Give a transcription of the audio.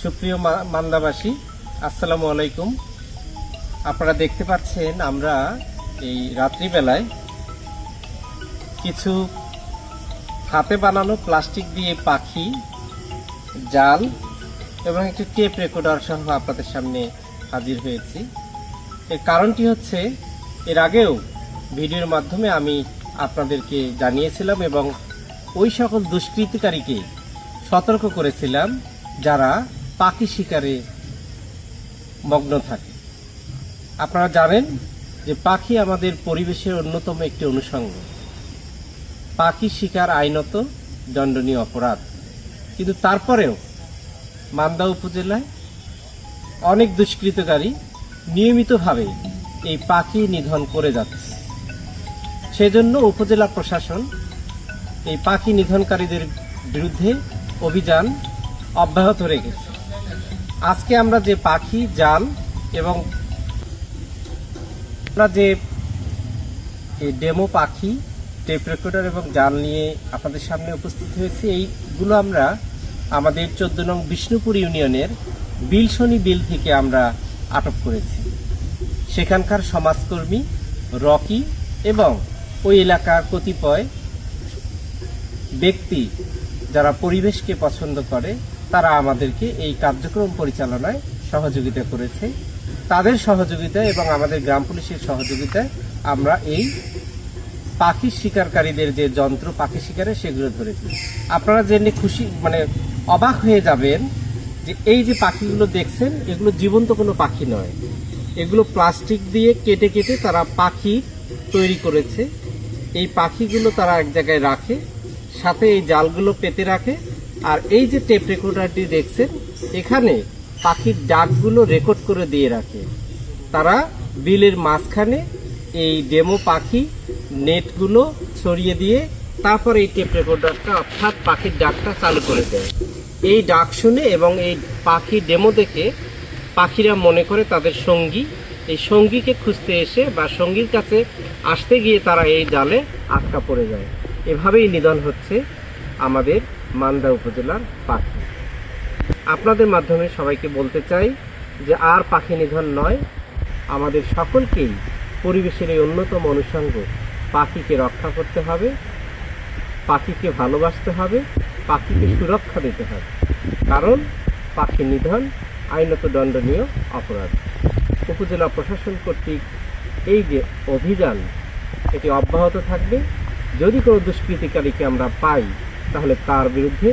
সুপ্রিয় মান্দাবাসী, আসসালামু আলাইকুম। আপনারা দেখতে পাচ্ছেন আমরা এই রাত্রিবেলায় কিছু হাতে বানানো প্লাস্টিক দিয়ে পাখি, জাল এবং একটি টেপ রেকর্ডার সহ আপনাদের সামনে হাজির হয়েছি। এর কারণটি হচ্ছে, এর আগেও ভিডিওর মাধ্যমে আমি আপনাদেরকে জানিয়েছিলাম এবং ওই সকল দুষ্কৃতিকারীকে সতর্ক করেছিলাম যারা পাখি শিকারে মগ্ন থাকে। আপনারা জানেন যে পাখি আমাদের পরিবেশের অন্যতম একটি অনুষঙ্গ। পাখি শিকার আইনত দণ্ডনীয় অপরাধ। কিন্তু তারপরেও মান্দা উপজেলায় অনেক দুষ্কৃতকারী নিয়মিতভাবে এই পাখি নিধন করে যাচ্ছে। সেজন্য উপজেলা প্রশাসন এই পাখি নিধনকারীদের বিরুদ্ধে অভিযান অব্যাহত রেখেছে। আজকে আমরা যে পাখি, জাল এবং আমরা যে ডেমো পাখি, টেপ রেকর্ডার এবং জাল নিয়ে আপনাদের সামনে উপস্থিত হয়েছি, এইগুলো আমরা আমাদের চোদ্দ নং বিষ্ণুপুর ইউনিয়নের বিলশনি বিল থেকে আমরা আটক করেছি। সেখানকার সমাজকর্মী রকি এবং ওই এলাকার কতিপয় ব্যক্তি যারা পরিবেশকে পছন্দ করে তারা আমাদেরকে এই কার্যক্রম পরিচালনায় সহযোগিতা করেছে। তাদের সহযোগিতায় এবং আমাদের গ্রাম পুলিশের সহযোগিতায় আমরা এই পাখি শিকারকারীদের যে যন্ত্র, পাখি শিকারে সেগুলো ধরেছি। আপনারা জেনে খুশি মানে অবাক হয়ে যাবেন যে এই যে পাখিগুলো দেখছেন, এগুলো জীবন্ত কোনো পাখি নয়। এগুলো প্লাস্টিক দিয়ে কেটে কেটে তারা পাখি তৈরি করেছে। এই পাখিগুলো তারা এক জায়গায় রাখে, সাথে এই জালগুলো পেতে রাখে আর এই যে টেপ রেকর্ডারটি দেখছেন এখানে পাখির ডাকগুলো রেকর্ড করে দিয়ে রাখে। তারা বিলের মাঝখানে এই ডেমো পাখি নেটগুলো ছড়িয়ে দিয়ে তারপর এই টেপ রেকর্ডারটা অর্থাৎ পাখির ডাকটা চালু করে দেয়। এই ডাক শুনে এবং এই পাখি ডেমো দেখে পাখিরা মনে করে তাদের সঙ্গী। এই সঙ্গীকে খুঁজতে এসে বা সঙ্গীর কাছে আসতে গিয়ে তারা এই জালে আটকা পড়ে যায়। এভাবেই নিধন হচ্ছে আমাদের মান্দা উপজেলার পাখি। আপনাদের মাধ্যমে সবাইকে বলতে চাই যে আর পাখি নিধন নয়, আমাদের সকলকেই পরিবেশের এই অন্যতম অনুষঙ্গ পাখিকে রক্ষা করতে হবে, পাখিকে ভালোবাসতে হবে, পাখিকে সুরক্ষা দিতে হবে। কারণ পাখি নিধন আইনত দণ্ডনীয় অপরাধ। উপজেলা প্রশাসন কর্তৃক এই যে অভিযান, এটি অব্যাহত থাকবে। যদি কোনো দুষ্কৃতিকারীকে আমরা পাই তাহলে তার বিরুদ্ধে